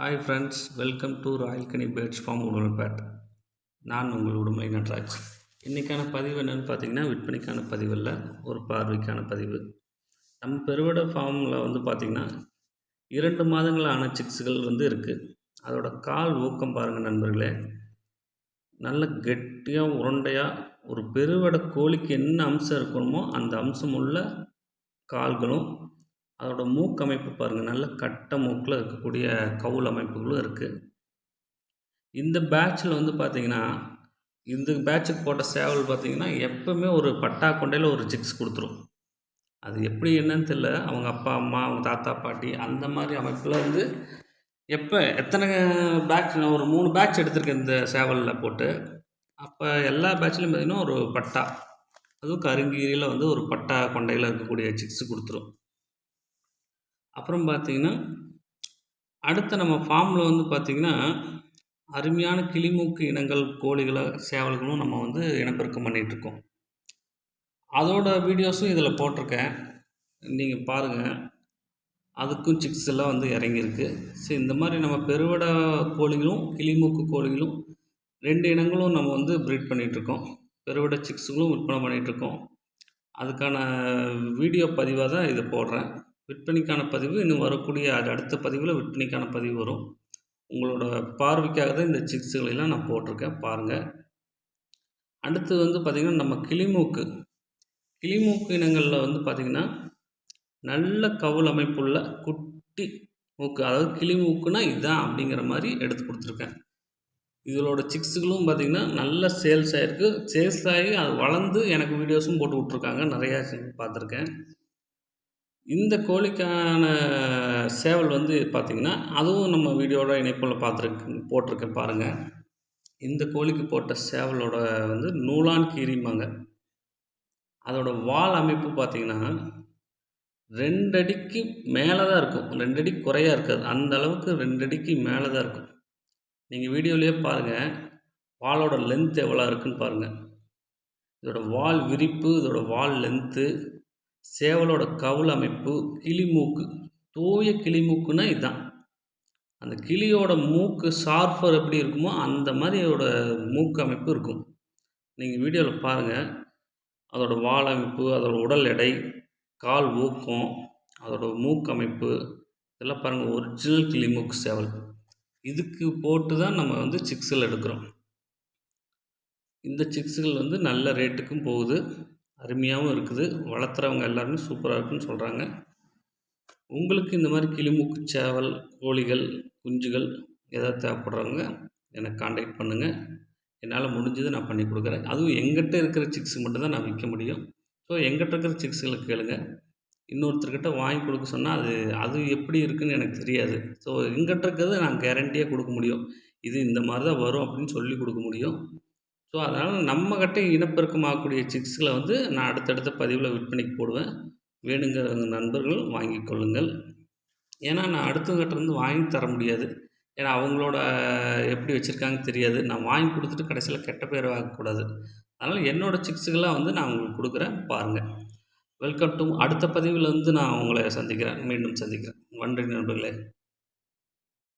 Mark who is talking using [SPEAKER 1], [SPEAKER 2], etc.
[SPEAKER 1] Hi friends welcome to royal Kani birds farm உடல்பேட் நான் உங்கள் உடுமலை நட்ராஜ். இன்றைக்கான பதிவு என்னென்னு பார்த்தீங்கன்னா விற்பனைக்கான பதிவு இல்லை ஒரு பார்வைக்கான பதிவு. நம்ம பெருவிட ஃபார்மில் வந்து பார்த்திங்கன்னா இரண்டு மாதங்களான சிக்ஸுகள் வந்து இருக்குது அதோட கால் ஊக்கம் பாருங்கள் நண்பர்களே. நல்ல கெட்டியாக உருண்டையாக ஒரு பெருவட கோழிக்கு என்ன அம்சம் இருக்கணுமோ அந்த அம்சம் உள்ள கால்களும் அதோட மூக்கமைப்பு பாருங்கள் நல்ல கட்ட மூக்கில் இருக்கக்கூடிய கவுல் அமைப்புகளும் இருக்குது இந்த பேட்சில் வந்து பார்த்திங்கன்னா இந்த பேட்சுக்கு போட்ட சேவல் பார்த்திங்கன்னா எப்போவுமே ஒரு பட்டா கொண்டையில் ஒரு சிக்ஸ் கொடுத்துரும். அது எப்படி என்னன்னு தெரில அவங்க அப்பா அம்மா அவங்க தாத்தா பாட்டி அந்த மாதிரி அமைப்பில் வந்து எப்போ எத்தனை பேட்ச் நான் ஒரு மூணு பேட்ச் எடுத்திருக்கேன் இந்த சேவலில் போட்டு. அப்போ எல்லா பேட்ச்லையும் பார்த்திங்கன்னா ஒரு பட்டா. அதுவும் கருங்கீரியில் வந்து ஒரு பட்டா கொண்டையில் இருக்கக்கூடிய சிக்ஸ் கொடுத்துரும். அப்புறம் பார்த்திங்கன்னா அடுத்த நம்ம ஃபார்மில் வந்து பார்த்திங்கன்னா அருமையான கிளிமூக்கு இனங்கள் கோழிகளை சேவல்களும் நம்ம வந்து இனப்பெருக்கம் பண்ணிகிட்ருக்கோம் அதோட வீடியோஸும் இதில் போட்டிருக்கேன். நீங்கள் பாருங்கள் அதுக்கும் சிக்ஸ் எல்லாம் வந்து இறங்கியிருக்கு. சரி இந்த மாதிரி நம்ம பெருவடை கோழிகளும் கிளிமூக்கு கோழிகளும் ரெண்டு இனங்களும் நம்ம வந்து ப்ரீட் பண்ணிகிட்ருக்கோம் பெருவடை சிக்ஸுகளும் விற்பனை பண்ணிகிட்ருக்கோம் அதுக்கான வீடியோ பதிவாக தான் இதை போடுறேன். விற்பனைக்கான பதிவு இன்னும் வரக்கூடிய அது அடுத்த பதிவில் விற்பனைக்கான பதிவு வரும். உங்களோட பார்வைக்காக தான் இந்த சிக்ஸுகளெல்லாம் நான் போட்டிருக்கேன். பாருங்கள் அடுத்து வந்து பார்த்திங்கன்னா நம்ம கிளிமூக்கு. கிளிமூக்கு இனங்களில் வந்து பார்த்திங்கன்னா நல்ல கவுல் அமைப்புள்ள குட்டி மூக்கு. அதாவது கிளிமூக்குனா இதுதான் அப்படிங்கிற மாதிரி எடுத்து கொடுத்துருக்கேன். இதோட சிக்ஸுகளும் பார்த்திங்கன்னா நல்ல சேல்ஸ் ஆகிருக்கு சேல்ஸ் ஆகி அது வளர்ந்து எனக்கு வீடியோஸும் போட்டு விட்ருக்காங்க நிறையா பார்த்துருக்கேன். இந்த கோழிக்கான சேவல் வந்து பார்த்திங்கன்னா அதுவும் நம்ம வீடியோட இணைப்பில் பார்த்துருக்கு போட்டிருக்கேன் பாருங்கள் இந்த கோழிக்கு போட்ட சேவலோட வந்து நூலான் கீரிம்பாங்க. அதோட வால் அமைப்பு பார்த்திங்கன்னா ரெண்டடிக்கு மேலே தான் இருக்கும். ரெண்டடி குறையாக இருக்காது. அந்த அளவுக்கு ரெண்டடிக்கு மேலே தான் இருக்கும். நீங்கள் வீடியோலேயே பாருங்கள் வாலோட லென்த் எவ்வளோ இருக்குன்னு பாருங்கள் இதோட வால் விரிப்பு இதோட வால் லென்த்து சேவலோட கவுள் அமைப்பு கிளிமூக்கு. தூய கிளிமூக்குன்னா இதுதான் அந்த கிளியோட மூக்கு ஷார்ஃபர் எப்படி இருக்குமோ அந்த மாதிரியோட மூக்கு அமைப்பு இருக்கும். நீங்கள் வீடியோவில் பாருங்கள் அதோட வால் அமைப்பு அதோட உடல் எடை கால் ஊக்கம் அதோட மூக்கு அமைப்பு. இதெல்லாம் பாருங்கள் ஒரிஜினல் கிளிமூக்கு சேவல். இதுக்கு போட்டு தான் நம்ம வந்து சிக்ஸில் எடுக்கிறோம். இந்த சிக்ஸுகள் வந்து நல்ல ரேட்டுக்கும் போகுது. அருமையாகவும் இருக்குது. வளர்த்துறவங்க எல்லாருமே சூப்பராக இருக்குன்னு சொல்கிறாங்க உங்களுக்கு இந்த மாதிரி கிளிமூக்கு சேவல் கோழிகள் குஞ்சுகள் எதாவது தேவைப்படுறவங்க எனக்கு காண்டாக்ட் பண்ணுங்கள் என்னால் முடிஞ்சதை நான் பண்ணி கொடுக்குறேன். அதுவும் எங்கிட்ட இருக்கிற சிக்ஸ் மட்டும்தான் நான் விற்க முடியும். ஸோ எங்கிட்ட இருக்கிற சிக்ஸுகளை கேளுங்க. இன்னொருத்தர்கிட்ட வாங்கி கொடுக்க சொன்னால் அது அது எப்படி இருக்குதுன்னு எனக்கு தெரியாது. ஸோ எங்கிட்ட இருக்கிறது நான் கேரண்டியாக கொடுக்க முடியும். இது இந்த மாதிரி தான் வரும் அப்படின்னு சொல்லி கொடுக்க முடியும். ஸோ அதனால் நம்மக்கிட்ட இனப்பெருக்கம் ஆகக்கூடிய சிக்ஸ்களை வந்து நான் அடுத்தடுத்த பதிவில் விற்பனைக்கு போடுவேன். வேணுங்கிற நண்பர்கள் வாங்கி கொள்ளுங்கள். ஏன்னா நான் அடுத்தவங்ககிட்டருந்து வாங்கி தர முடியாது. ஏன்னா அவங்களோட எப்படி வச்சுருக்காங்க தெரியாது. நான் வாங்கி கொடுத்துட்டு கடைசியில் கெட்ட பேர் வாங்கக்கூடாது அதனால் என்னோடய சிக்ஸுகளாக வந்து நான் உங்களுக்கு கொடுக்குறேன். பாருங்கள் வெல்கம் டு அடுத்த பதிவில் வந்து நான் உங்களை சந்திக்கிறேன். மீண்டும் சந்திக்கிறேன். நன்றி நண்பர்களே.